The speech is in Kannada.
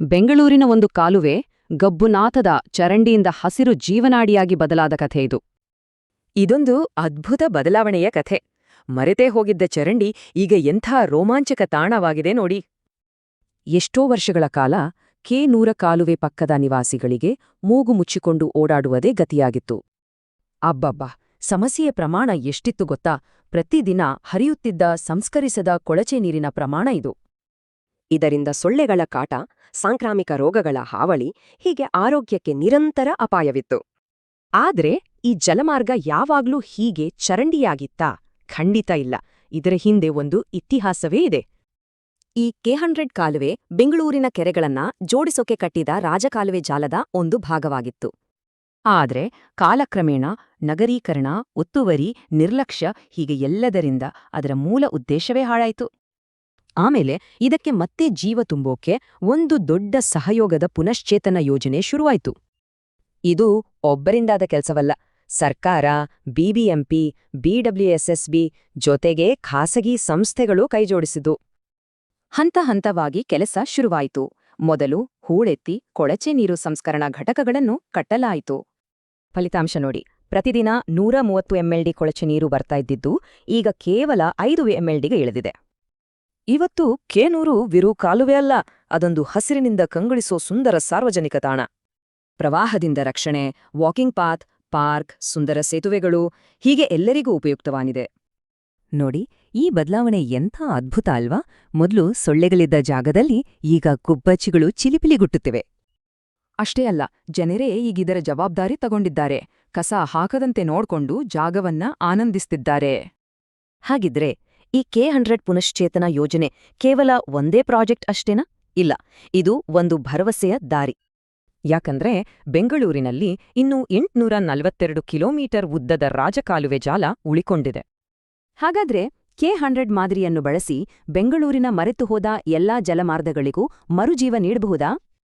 ಬೆಂಗಳೂರಿನ ಒಂದು ಕಾಲುವೆ ಗಬ್ಬುನಾಥದ ಚರಂಡಿಯಿಂದ ಹಸಿರು ಜೀವನಾಡಿಯಾಗಿ ಬದಲಾದ ಕಥೆ ಇದು. ಇದೊಂದು ಅದ್ಭುತ ಬದಲಾವಣೆಯ ಕಥೆ. ಮರೆತೇ ಹೋಗಿದ್ದ ಚರಂಡಿ ಈಗ ಎಂಥ ರೋಮಾಂಚಕ ತಾಣವಾಗಿದೆ ನೋಡಿ. ಎಷ್ಟೋ ವರ್ಷಗಳ ಕಾಲ ಕೆ ನೂರ ಕಾಲುವೆ ಪಕ್ಕದ ನಿವಾಸಿಗಳಿಗೆ ಮೂಗು ಮುಚ್ಚಿಕೊಂಡು ಓಡಾಡುವುದೇ ಗತಿಯಾಗಿತ್ತು. ಅಬ್ಬಬ್ಬಾ ಸಮಸ್ಯೆಯ ಪ್ರಮಾಣ ಎಷ್ಟಿತ್ತು ಗೊತ್ತಾ? ಪ್ರತಿದಿನ ಹರಿಯುತ್ತಿದ್ದ ಸಂಸ್ಕರಿಸದ ಕೊಳಚೆ ನೀರಿನ ಪ್ರಮಾಣ ಇದು. ಇದರಿಂದ ಸೊಳ್ಳೆಗಳ ಕಾಟ, ಸಾಂಕ್ರಾಮಿಕ ರೋಗಗಳ ಹಾವಳಿ ಹೀಗೆ ಆರೋಗ್ಯಕ್ಕೆ ನಿರಂತರ ಅಪಾಯವಿತ್ತು. ಆದ್ರೆ ಈ ಜಲಮಾರ್ಗ ಯಾವಾಗ್ಲೂ ಹೀಗೆ ಚರಂಡಿಯಾಗಿತ್ತಾ ಖಂಡಿತ ಇಲ್ಲ. ಇದರ ಹಿಂದೆ ಒಂದು ಇತಿಹಾಸವೇ ಇದೆ. ಈ ಕೆ ಹಂಡ್ರೆಡ್ ಕಾಲುವೆ ಬೆಂಗಳೂರಿನ ಕೆರೆಗಳನ್ನ ಜೋಡಿಸೋಕೆ ಕಟ್ಟಿದ ರಾಜಕಾಲುವೆ ಜಾಲದ ಒಂದು ಭಾಗವಾಗಿತ್ತು. ಆದರೆ ಕಾಲಕ್ರಮೇಣ ನಗರೀಕರಣ, ಒತ್ತುವರಿ, ನಿರ್ಲಕ್ಷ್ಯ ಹೀಗೆ ಎಲ್ಲದರಿಂದ ಅದರ ಮೂಲ ಉದ್ದೇಶವೇ ಹಾಳಾಯಿತು. ಆಮೇಲೆ ಇದಕ್ಕೆ ಮತ್ತೆ ಜೀವ ತುಂಬೋಕೆ ಒಂದು ದೊಡ್ಡ ಸಹಯೋಗದ ಪುನಶ್ಚೇತನ ಯೋಜನೆ ಶುರುವಾಯಿತು. ಇದು ಒಬ್ಬರಿಂದಾದ ಕೆಲಸವಲ್ಲ. ಸರ್ಕಾರ ಬಿಬಿಎಂಪಿ ಬಿಡಬ್ಲ್ಯೂಎಸ್ಎಸ್ಬಿ ಜೊತೆಗೆ ಖಾಸಗಿ ಸಂಸ್ಥೆಗಳು ಕೈಜೋಡಿಸಿದು ಹಂತ ಹಂತವಾಗಿ ಕೆಲಸ ಶುರುವಾಯಿತು. ಮೊದಲು ಹೂಳೆತ್ತಿ, ಕೊಳಚೆ ನೀರು ಸಂಸ್ಕರಣಾ ಘಟಕಗಳನ್ನು ಕಟ್ಟಲಾಯಿತು. ಫಲಿತಾಂಶ ನೋಡಿ. ಪ್ರತಿದಿನ ನೂರ ಮೂವತ್ತು ಎಂಎಲ್ಡಿ ಕೊಳಚೆ ನೀರು ಬರ್ತಾ ಇದ್ದಿದ್ದು ಈಗ ಕೇವಲ ಐದು ಎಂಎಲ್ಡಿಗೆ ಇಳಿದಿದೆ. ಇವತ್ತು ಕೇನೂರು ವಿರು ಕಾಲುವೆ ಅಲ್ಲ, ಅದೊಂದು ಹಸಿರಿನಿಂದ ಕಂಗೊಳಿಸೋ ಸುಂದರ ಸಾರ್ವಜನಿಕ ತಾಣ. ಪ್ರವಾಹದಿಂದ ರಕ್ಷಣೆ, ವಾಕಿಂಗ್ ಪಾತ್, ಪಾರ್ಕ್, ಸುಂದರ ಸೇತುವೆಗಳು ಹೀಗೆ ಎಲ್ಲರಿಗೂ ಉಪಯುಕ್ತವಾಗಿದೆ. ನೋಡಿ, ಈ ಬದಲಾವಣೆ ಎಂಥ ಅದ್ಭುತ ಅಲ್ವಾ? ಮೊದಲು ಸೊಳ್ಳೆಗಳಿದ್ದ ಜಾಗದಲ್ಲಿ ಈಗ ಗುಬ್ಬಚ್ಚಿಗಳು ಚಿಲಿಪಿಲಿಗುಟ್ಟುತ್ತಿವೆ. ಅಷ್ಟೇ ಅಲ್ಲ, ಜನರೇ ಈಗಿದರ ಜವಾಬ್ದಾರಿ ತಗೊಂಡಿದ್ದಾರೆ. ಕಸ ಹಾಕದಂತೆ ನೋಡ್ಕೊಂಡು ಜಾಗವನ್ನ ಆನಂದಿಸ್ತಿದ್ದಾರೆ. ಹಾಗಿದ್ರೆ ಈ ಕೆ ಹಂಡ್ರೆಡ್ ಪುನಶ್ಚೇತನ ಯೋಜನೆ ಕೇವಲ ಒಂದೇ ಪ್ರಾಜೆಕ್ಟ್ ಅಷ್ಟೇನಾ? ಇಲ್ಲ, ಇದು ಒಂದು ಭರವಸೆಯ ದಾರಿ. ಯಾಕಂದ್ರೆ ಬೆಂಗಳೂರಿನಲ್ಲಿ ಇನ್ನೂ ಎಂಟುನೂರ ನಲವತ್ತೆರಡು ಕಿಲೋಮೀಟರ್ ಉದ್ದದ ರಾಜಕಾಲುವೆ ಜಾಲ ಉಳಿಕೊಂಡಿದೆ. ಹಾಗಾದ್ರೆ ಕೆ ಹಂಡ್ರೆಡ್ ಮಾದರಿಯನ್ನು ಬಳಸಿ ಬೆಂಗಳೂರಿನ ಮರೆತುಹೋದ ಎಲ್ಲಾ ಜಲಮಾರ್ಗಗಳಿಗೂ ಮರುಜೀವ ನೀಡಬಹುದಾ?